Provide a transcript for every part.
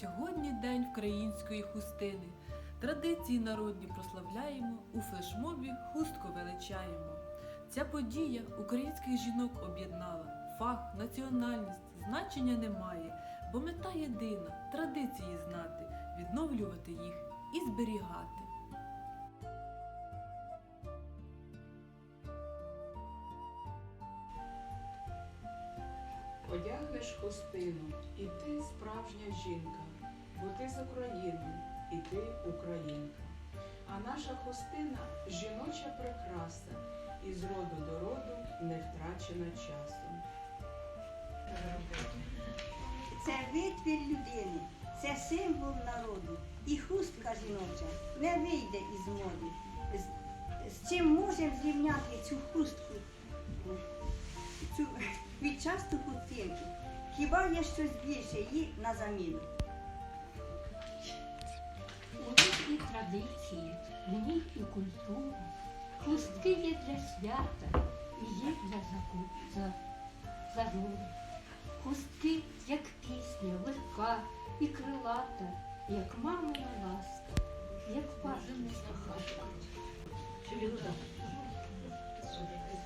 Сьогодні день української хустини. Традиції народні прославляємо, у флешмобі хустку величаємо. Ця подія українських жінок об'єднала. Фах, національність, значення немає, бо мета єдина традиції знати, відновлювати їх і зберігати. Одягнеш хустину, і ти справжня жінка, бо ти з України, і ти українка. А наша хустина жіноча прикраса, і з роду до роду не втрачена часом. Це витвір людини, це символ народу. І хустка жіноча не вийде із моди. З, чим можемо зрівняти цю хустку, цю квітчасту хустинку? Хіба є щось більше її на заміну? У них і традиції, в них і культура. Хустки є для свята і є для заку- за. Хустки, як пісня, легка і крилата, як мамина ласка, як паженицька хата.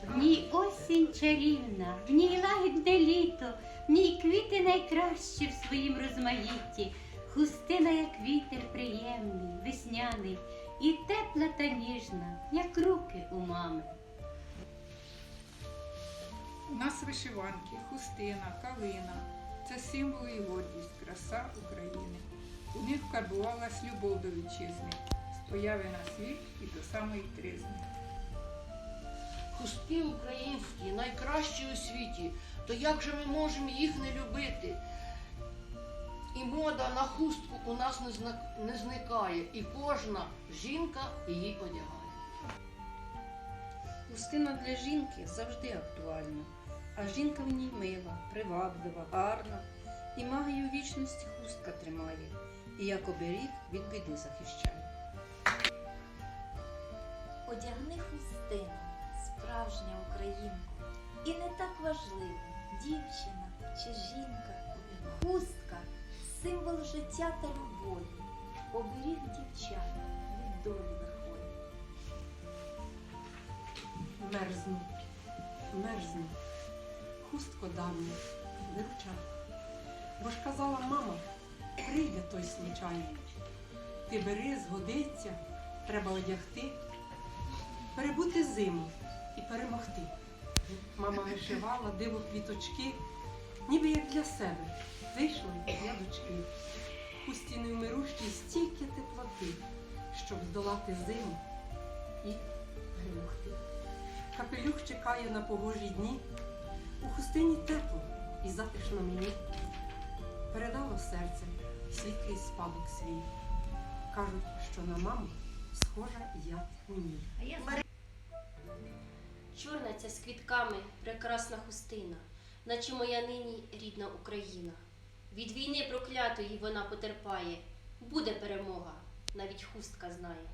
В ній осінь чарівна, в ній лагідне літо, в ній квіти найкращі в своїм розмаїтті. Хустина, як вітер приємний, весняний, і тепла та ніжна, як руки у мами. У нас вишиванки, хустина, калина це символи і гордість, краса України. У них вкарбувалась любов до вітчизни, з появи на світ і до самої тризни. Хустки українські, найкращі у світі, то як же ми можемо їх не любити? І мода на хустку у нас не зникає, і кожна жінка її одягає. Хустина для жінки завжди актуальна, а жінка в ній мила, приваблива, гарна, і магію вічності хустка тримає, і як оберіг від біди захищає. Одягни хустину, справжня українку. І не так важливо, дівчина чи жінка. Хустка символ життя та любові, оберіг дівчат від долі лихої. Мерзну, мерзну, хустко давню, виручай. Бо ж казала мама, прийде той случайний. Ти бери, згодиться, треба одягти, перебути зиму і перемогти. Мама вишивала диво квіточки, ніби як для себе. Вийшла й для дочки. Хусті невмирущій стільки теплоти, щоб здолати зиму і перемогти. Капелюх чекає на погожі дні. У хустині тепло і затишно мені. Передало серце світлий спадок свій. Кажуть, що на маму схожа я у. Чорна ця з квітками прекрасна хустина, наче моя нині рідна Україна. Від війни проклятої вона потерпає. Буде перемога, навіть хустка знає.